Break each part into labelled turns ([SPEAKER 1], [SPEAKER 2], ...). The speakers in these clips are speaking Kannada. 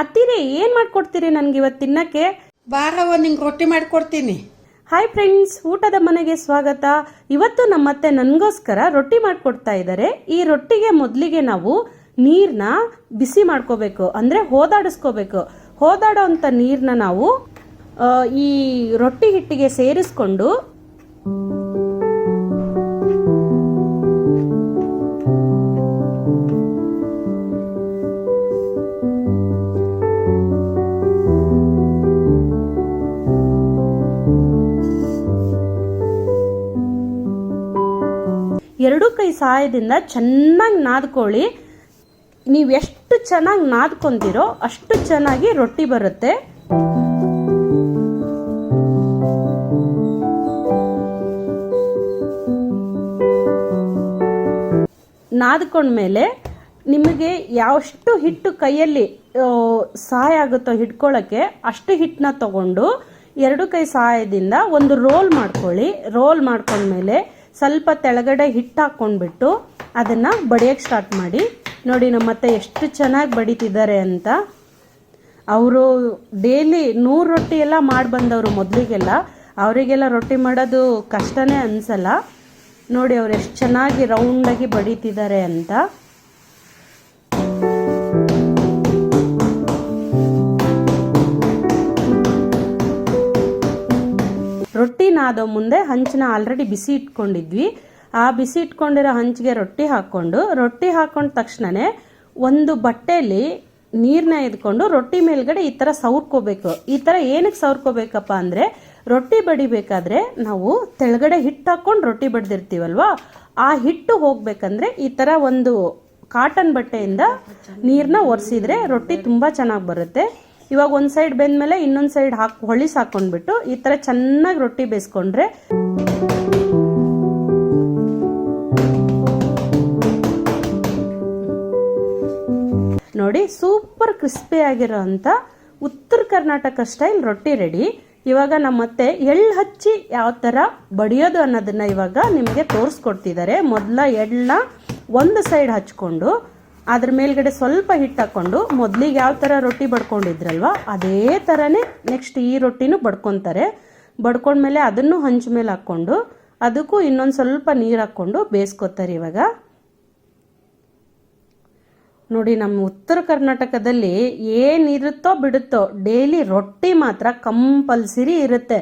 [SPEAKER 1] ಅತ್ತಿರಿ ಏನು ಮಾಡ್ಕೊಡ್ತೀರಿ ನನಗೆ ಇವತ್ತು ತಿನ್ನಕ್ಕೆ?
[SPEAKER 2] ಬಾರವ್ವ ನಿಂಗೆ ರೊಟ್ಟಿ ಮಾಡಿಕೊಡ್ತೀನಿ
[SPEAKER 1] ಹಾಯ್ ಫ್ರೆಂಡ್ಸ್ ಊಟದ ಮನೆಗೆ ಸ್ವಾಗತ. ಇವತ್ತು ನಮ್ಮತ್ತೆ ನನಗೋಸ್ಕರ ರೊಟ್ಟಿ ಮಾಡ್ಕೊಡ್ತಾ ಇದ್ದಾರೆ ಈ ರೊಟ್ಟಿಗೆ ಮೊದಲಿಗೆ ನಾವು ನೀರನ್ನ ಬಿಸಿ ಮಾಡ್ಕೋಬೇಕು ಅಂದರೆ ಹೋದಾಡಿಸ್ಕೋಬೇಕು. ಹೋದಾಡೋ ಅಂಥ ನೀರನ್ನ ನಾವು ಈ ರೊಟ್ಟಿ ಹಿಟ್ಟಿಗೆ ಸೇರಿಸ್ಕೊಂಡು ಎರಡೂ ಕೈ ಸಹಾಯದಿಂದ ಚೆನ್ನಾಗಿ ನಾದ್ಕೊಳ್ಳಿ. ನೀವು ಎಷ್ಟು ಚೆನ್ನಾಗಿ ನಾದ್ಕೊಂತೀರೋ ಅಷ್ಟು ಚೆನ್ನಾಗಿ ರೊಟ್ಟಿ ಬರುತ್ತೆ. ನಾದ್ಕೊಂಡ್ಮೇಲೆ ನಿಮಗೆ ಯಾವಷ್ಟು ಹಿಟ್ಟು ಕೈಯಲ್ಲಿ ಸಹಾಯ ಆಗುತ್ತೋ ಹಿಡ್ಕೊಳ್ಳೋಕ್ಕೆ ಅಷ್ಟು ಹಿಟ್ಟನ್ನ ತಗೊಂಡು ಎರಡು ಕೈ ಸಹಾಯದಿಂದ ಒಂದು ರೋಲ್ ಮಾಡ್ಕೊಳ್ಳಿ. ರೋಲ್ ಮಾಡ್ಕೊಂಡ್ಮೇಲೆ ಸ್ವಲ್ಪ ತೆಳಗಡೆ ಹಿಟ್ಟು ಹಾಕ್ಕೊಂಡ್ಬಿಟ್ಟು ಅದನ್ನು ಬಡಿಯೋಕ್ಕೆ ಸ್ಟಾರ್ಟ್ ಮಾಡಿ. ನೋಡಿ ನಮ್ಮತ್ತೆ ಎಷ್ಟು ಚೆನ್ನಾಗಿ ಬಡಿತಿದ್ದಾರೆ ಅಂತ. ಅವರು ಡೈಲಿ ನೂರು ರೊಟ್ಟಿ ಎಲ್ಲ ಮಾಡಿ ಬಂದವರು ಮೊದಲಿಗೆಲ್ಲ. ಅವರಿಗೆಲ್ಲ ರೊಟ್ಟಿ ಮಾಡೋದು ಕಷ್ಟನೇ ಅನಿಸಲ್ಲ. ನೋಡಿ ಅವ್ರು ಎಷ್ಟು ಚೆನ್ನಾಗಿ ರೌಂಡಾಗಿ ಬಡಿತಿದ್ದಾರೆ ಅಂತ. ರೊಟ್ಟಿ ನಾದೋ ಮುಂದೆ ಹಂಚನ ಆಲ್ರೆಡಿ ಬಿಸಿ ಇಟ್ಕೊಂಡಿದ್ವಿ. ಆ ಬಿಸಿ ಇಟ್ಕೊಂಡಿರೋ ಹಂಚಿಗೆ ರೊಟ್ಟಿ ಹಾಕ್ಕೊಂಡು, ರೊಟ್ಟಿ ಹಾಕೊಂಡ ತಕ್ಷಣವೇ ಒಂದು ಬಟ್ಟೆಯಲ್ಲಿ ನೀರನ್ನ ಎದ್ಕೊಂಡು ರೊಟ್ಟಿ ಮೇಲ್ಗಡೆ ಈ ಥರ ಸವರ್ಕೋಬೇಕು. ಈ ಥರ ಏನಕ್ಕೆ ಸವರ್ಕೋಬೇಕಪ್ಪ ಅಂದರೆ ರೊಟ್ಟಿ ಬಡಿಬೇಕಾದ್ರೆ ನಾವು ತೆಳಗಡೆ ಹಿಟ್ಟು ಹಾಕ್ಕೊಂಡು ರೊಟ್ಟಿ ಬಡ್ದಿರ್ತೀವಲ್ವಾ? ಆ ಹಿಟ್ಟು ಹೋಗ್ಬೇಕಂದ್ರೆ ಈ ಥರ ಒಂದು ಕಾಟನ್ ಬಟ್ಟೆಯಿಂದ ನೀರನ್ನ ಒರೆಸಿದ್ರೆ ರೊಟ್ಟಿ ತುಂಬ ಚೆನ್ನಾಗಿ ಬರುತ್ತೆ. ಇವಾಗ ಒಂದು ಸೈಡ್ ಬೆಂದ್ಮೇಲೆ ಇನ್ನೊಂದು ಸೈಡ್ ಹಾಕಿ ಹೊಳಿಸ್ ಹಾಕೊಂಡ್ಬಿಟ್ಟು ಈ ಥರ ಚೆನ್ನಾಗಿ ರೊಟ್ಟಿ ಬೇಯಿಸ್ಕೊಂಡ್ರೆ ನೋಡಿ ಸೂಪರ್ ಕ್ರಿಸ್ಪಿ ಆಗಿರೋ ಅಂತ ಉತ್ತರ ಕರ್ನಾಟಕ ಸ್ಟೈಲ್ ರೊಟ್ಟಿ ರೆಡಿ. ಇವಾಗ ನಮ್ಮತ್ತೆ ಎಳ್ಳು ಹಚ್ಚಿ ಯಾವ ಥರ ಬಡಿಯೋದು ಅನ್ನೋದನ್ನ ಇವಾಗ ನಿಮಗೆ ತೋರಿಸ್ಕೊಡ್ತಿದ್ದಾರೆ. ಮೊದಲ ಎಳ್ಳನ್ನ ಒಂದು ಸೈಡ್ ಹಚ್ಕೊಂಡು ಅದ್ರ ಮೇಲ್ಗಡೆ ಸ್ವಲ್ಪ ಹಿಟ್ಟು ಹಾಕ್ಕೊಂಡು ಮೊದಲಿಗೆ ಯಾವ ಥರ ರೊಟ್ಟಿ ಬಡ್ಕೊಂಡಿದ್ರಲ್ವ, ಅದೇ ಥರನೇ ನೆಕ್ಸ್ಟ್ ಈ ರೊಟ್ಟಿನೂ ಬಡ್ಕೊತಾರೆ. ಬಡ್ಕೊಂಡ್ಮೇಲೆ ಅದನ್ನು ಹಂಚು ಮೇಲೆ ಹಾಕ್ಕೊಂಡು ಅದಕ್ಕೂ ಇನ್ನೊಂದು ಸ್ವಲ್ಪ ನೀರು ಹಾಕ್ಕೊಂಡು ಬೇಯಿಸ್ಕೊತಾರೆ ಇವಾಗ. ನೋಡಿ ನಮ್ಮ ಉತ್ತರ ಕರ್ನಾಟಕದಲ್ಲಿ ಏನಿರುತ್ತೋ ಬಿಡುತ್ತೋ ಡೈಲಿ ರೊಟ್ಟಿ ಮಾತ್ರ ಕಂಪಲ್ಸರಿ ಇರುತ್ತೆ.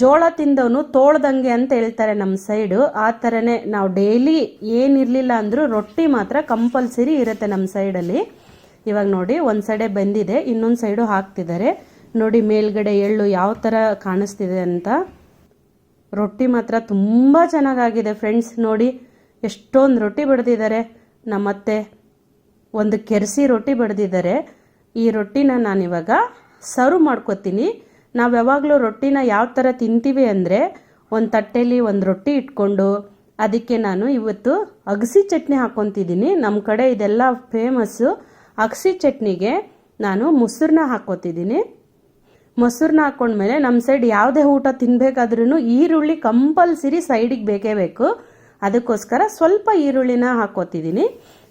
[SPEAKER 1] ಜೋಳ ತಿಂದವನು ತೋಳ್ದಂಗೆ ಅಂತ ಹೇಳ್ತಾರೆ ನಮ್ಮ ಸೈಡು. ಆ ಥರನೇ ನಾವು ಡೈಲಿ ಏನಿರಲಿಲ್ಲ ಅಂದರೂ ರೊಟ್ಟಿ ಮಾತ್ರ ಕಂಪಲ್ಸರಿ ಇರುತ್ತೆ ನಮ್ಮ ಸೈಡಲ್ಲಿ. ಇವಾಗ ನೋಡಿ, ಒಂದು ಸೈಡೆ ಬಂದಿದೆ, ಇನ್ನೊಂದು ಸೈಡು ಹಾಕ್ತಿದ್ದಾರೆ. ನೋಡಿ, ಮೇಲ್ಗಡೆ ಎಳ್ಳು ಯಾವ ಥರ ಕಾಣಿಸ್ತಿದೆ ಅಂತ. ರೊಟ್ಟಿ ಮಾತ್ರ ತುಂಬ ಚೆನ್ನಾಗಾಗಿದೆ ಫ್ರೆಂಡ್ಸ್. ನೋಡಿ, ಎಷ್ಟೊಂದು ರೊಟ್ಟಿ ಬಡ್ದಿದ್ದಾರೆ. ನಮ್ಮತ್ತೆ ಒಂದು ಕೆರೆಸಿ ರೊಟ್ಟಿ ಬಡ್ದಿದ್ದಾರೆ. ಈ ರೊಟ್ಟಿನ ನಾನಿವಾಗ ಸರ್ವ್ ಮಾಡ್ಕೊತೀನಿ. ನಾವು ಯಾವಾಗಲೂ ರೊಟ್ಟಿನ ಯಾವ ಥರ ತಿಂತೀವಿ ಅಂದರೆ ಒಂದು ತಟ್ಟೆಲಿ ಒಂದು ರೊಟ್ಟಿ ಇಟ್ಕೊಂಡು ಅದಕ್ಕೆ ನಾನು ಇವತ್ತು ಅಗಸಿ ಚಟ್ನಿ ಹಾಕ್ಕೊತಿದ್ದೀನಿ ನಮ್ಮ ಕಡೆ ಇದೆಲ್ಲ ಫೇಮಸ್ಸು ಅಗಸಿ ಚಟ್ನಿಗೆ ನಾನು ಮೊಸರನ್ನ ಹಾಕ್ಕೊತಿದ್ದೀನಿ ಮೊಸರನ್ನ ಹಾಕ್ಕೊಂಡ್ಮೇಲೆ ನಮ್ಮ ಸೈಡ್ ಯಾವುದೇ ಊಟ ತಿನ್ನಬೇಕಾದ್ರೂ ಈರುಳ್ಳಿ ಕಂಪಲ್ಸರಿ ಸೈಡಿಗೆ ಬೇಕೇ ಬೇಕು. ಅದಕ್ಕೋಸ್ಕರ ಸ್ವಲ್ಪ ಈರುಳ್ಳಿನ ಹಾಕ್ಕೊತಿದ್ದೀನಿ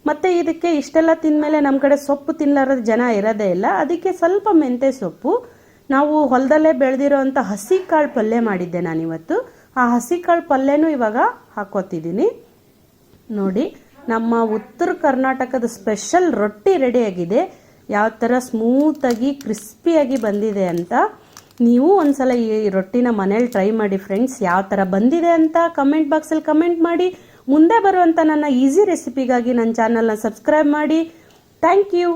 [SPEAKER 1] ಮತ್ತು ಇದಕ್ಕೆ ಇಷ್ಟೆಲ್ಲ ತಿಂದಮೇಲೆ ನಮ್ಮ ಕಡೆ ಸೊಪ್ಪು ತಿನ್ನಲಾರದ ಜನ ಇರೋದೇ ಇಲ್ಲ. ಅದಕ್ಕೆ ಸ್ವಲ್ಪ ಮೆಂತ್ಯ ಸೊಪ್ಪು ನಾವು ಹೊಲದಲ್ಲೇ ಬೆಳೆದಿರೋ ಹಸಿ ಕಾಳು ಪಲ್ಯ ಮಾಡಿದ್ದೆ ನಾನಿವತ್ತು. ಆ ಹಸಿ ಕಾಳು ಪಲ್ಯನೂ ಇವಾಗ ಹಾಕೋತಿದ್ದೀನಿ ನೋಡಿ, ನಮ್ಮ ಉತ್ತರ ಕರ್ನಾಟಕದ ಸ್ಪೆಷಲ್ ರೊಟ್ಟಿ ರೆಡಿಯಾಗಿದೆ. ಯಾವ ಥರ ಸ್ಮೂತಾಗಿ, ಕ್ರಿಸ್ಪಿಯಾಗಿ ಬಂದಿದೆ ಅಂತ ನೀವು ಒಂದ್ಸಲ ಈ ರೊಟ್ಟಿನ ಮನೇಲಿ ಟ್ರೈ ಮಾಡಿ ಫ್ರೆಂಡ್ಸ್, ಯಾವ ಥರ ಬಂದಿದೆ ಅಂತ ಕಮೆಂಟ್ ಬಾಕ್ಸಲ್ಲಿ ಕಮೆಂಟ್ ಮಾಡಿ. ಮುಂದೆ ಬರುವಂಥ ನನ್ನ ಈಸಿ ರೆಸಿಪಿಗಾಗಿ ನನ್ನ ಚಾನಲ್ನ ಸಬ್ಸ್ಕ್ರೈಬ್ ಮಾಡಿ. Thank you!